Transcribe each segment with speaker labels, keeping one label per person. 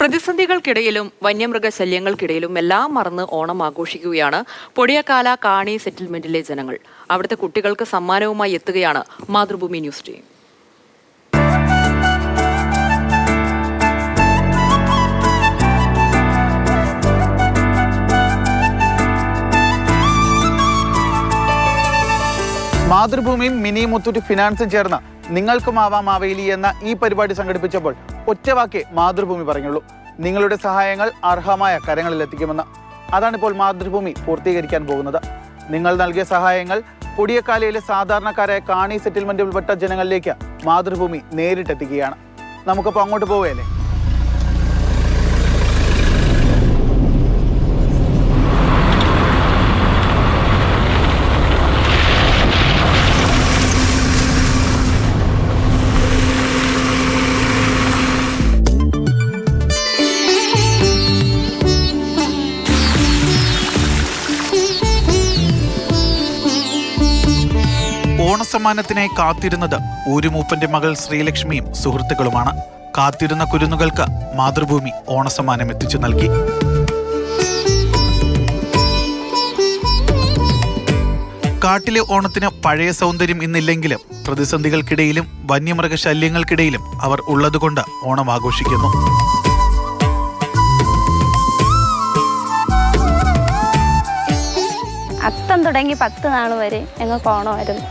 Speaker 1: പ്രതിസന്ധികൾക്കിടയിലും വന്യമൃഗശല്യങ്ങൾക്കിടയിലും എല്ലാം മറന്ന് ഓണം ആഘോഷിക്കുകയാണ് പൊടിയക്കാല കാണി സെറ്റിൽമെന്റിലെ ജനങ്ങൾ. അവിടുത്തെ കുട്ടികൾക്ക് സമ്മാനവുമായി എത്തുകയാണ് മാതൃഭൂമി ന്യൂസ് ടീം.
Speaker 2: മാതൃഭൂമിയും മിനി മുത്തൂറ്റ് ഫിനാൻസും ചേർന്ന് നിങ്ങൾക്കും ആവാം മാവേലി എന്ന ഈ പരിപാടി സംഘടിപ്പിച്ചപ്പോൾ ഒറ്റവാക്കേ മാതൃഭൂമി പറഞ്ഞുള്ളൂ നിങ്ങളുടെ സഹായങ്ങൾ അർഹമായ കരങ്ങളിൽ എത്തിക്കുമെന്ന് അതാണിപ്പോൾ മാതൃഭൂമി പൂർത്തീകരിക്കാൻ പോകുന്നത്. നിങ്ങൾ നൽകിയ സഹായങ്ങൾ കൊടിയക്കാലയിലെ സാധാരണക്കാരായ കാണി സെറ്റിൽമെന്റിൽപ്പെട്ട ജനങ്ങളിലേക്ക് മാതൃഭൂമി നേരിട്ടെത്തിക്കുകയാണ്. നമുക്കപ്പോൾ അങ്ങോട്ട് പോവുകയല്ലേ ഓണസമ്മാനത്തിനായി കാത്തിരുന്നത് ഊരുമൂപ്പന്റെ മകൾ ശ്രീലക്ഷ്മിയും സുഹൃത്തുക്കളുമാണ്. കാത്തിരുന്ന കുരുന്നുകൾക്ക് മാതൃഭൂമി ഓണസമ്മാനം എത്തിച്ചു നൽകി. കാട്ടിലെ ഓണത്തിന് പഴയ സൗന്ദര്യം ഇന്നില്ലെങ്കിലും പ്രതിസന്ധികൾക്കിടയിലും വന്യമൃഗശല്യങ്ങൾക്കിടയിലും അവർ ഉള്ളതുകൊണ്ട് ഓണം ആഘോഷിക്കുന്നു.
Speaker 3: അത്തം തുടങ്ങി പത്ത് നാൾ വരെ ഞങ്ങൾക്ക് ഓണമായിരുന്നു.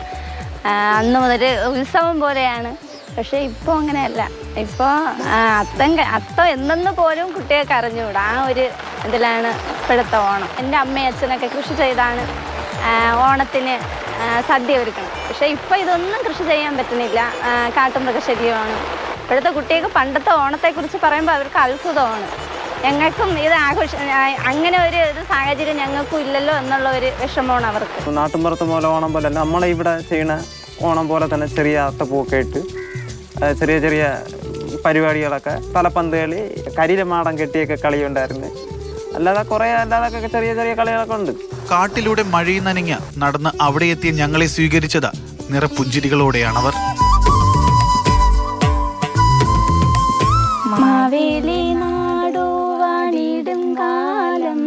Speaker 3: അന്ന് മുതൽ ഉത്സവം പോലെയാണ്. പക്ഷേ ഇപ്പോൾ അങ്ങനെയല്ല. ഇപ്പോൾ അത്തം അത്തം എന്തെന്ന് പോലും കുട്ടികൾക്ക് അറിഞ്ഞുകൂടാ. ആ ഒരു ഇതിലാണ് ഇപ്പോഴത്തെ ഓണം. എന്റെ അമ്മയും അച്ഛനൊക്കെ കൃഷി ചെയ്താണ്. ഓണത്തിന് സദ്യ ഒരുക്കണം. പക്ഷേ ഇപ്പോൾ ഇതൊന്നും കൃഷി ചെയ്യാൻ പറ്റുന്നില്ല. കാട്ടുമൃഗശല്യമാണ് ഇപ്പോഴത്തെ കുട്ടികൾക്ക് പണ്ടത്തെ ഓണത്തെക്കുറിച്ച് പറയുമ്പോൾ അവർക്ക് അത്ഭുതമാണ്. ഞങ്ങൾക്കും ഇത് ആഘോഷ അങ്ങനെ ഒരു ഒരു സാഹചര്യം ഞങ്ങൾക്കും ഇല്ലല്ലോ എന്നുള്ള ഒരു വിഷമമാണ് അവർക്ക്.
Speaker 4: നാട്ടുമ്പുറത്ത് പോലെ ഓണം പോലെ നമ്മളെ ഇവിടെ ചെയ്യണ ഓണം പോലെ തന്നെ ചെറിയ അത്തപ്പൂക്കെ ഇട്ട് ചെറിയ ചെറിയ പരിപാടികളൊക്കെ തലപ്പന്ത് കളി കരിയിലെ മാടം കെട്ടിയൊക്കെ കളിയുണ്ടായിരുന്നു. അല്ലാതെ കുറേ അല്ലാതൊക്കെ ചെറിയ ചെറിയ കളികളൊക്കെ ഉണ്ട്.
Speaker 2: കാട്ടിലൂടെ മഴയിൽ നനഞ്ഞ നടന്ന് അവിടെ എത്തിയ ഞങ്ങളെ സ്വീകരിച്ചത് നിറപുഞ്ചിരികളോടെയാണവർ.
Speaker 3: മാവേലി നാടുവാണിടും കാലം.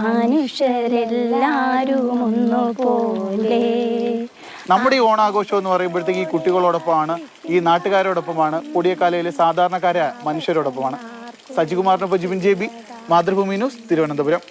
Speaker 3: മനുഷ്യരെല്ലാരും ഒന്നുപോലെ.
Speaker 2: നമ്മുടെ ഈ ഓണാഘോഷം എന്ന് പറയുമ്പോഴത്തേക്ക് ഈ കുട്ടികളോടൊപ്പമാണ് ഈ നാട്ടുകാരോടൊപ്പമാണ് കൊടിയക്കാലയിലെ സാധാരണക്കാരായ മനുഷ്യരോടൊപ്പമാണ്. സജികുമാറിനൊപ്പം Jibin J B Mathrubhumi news Thiruvananthapuram.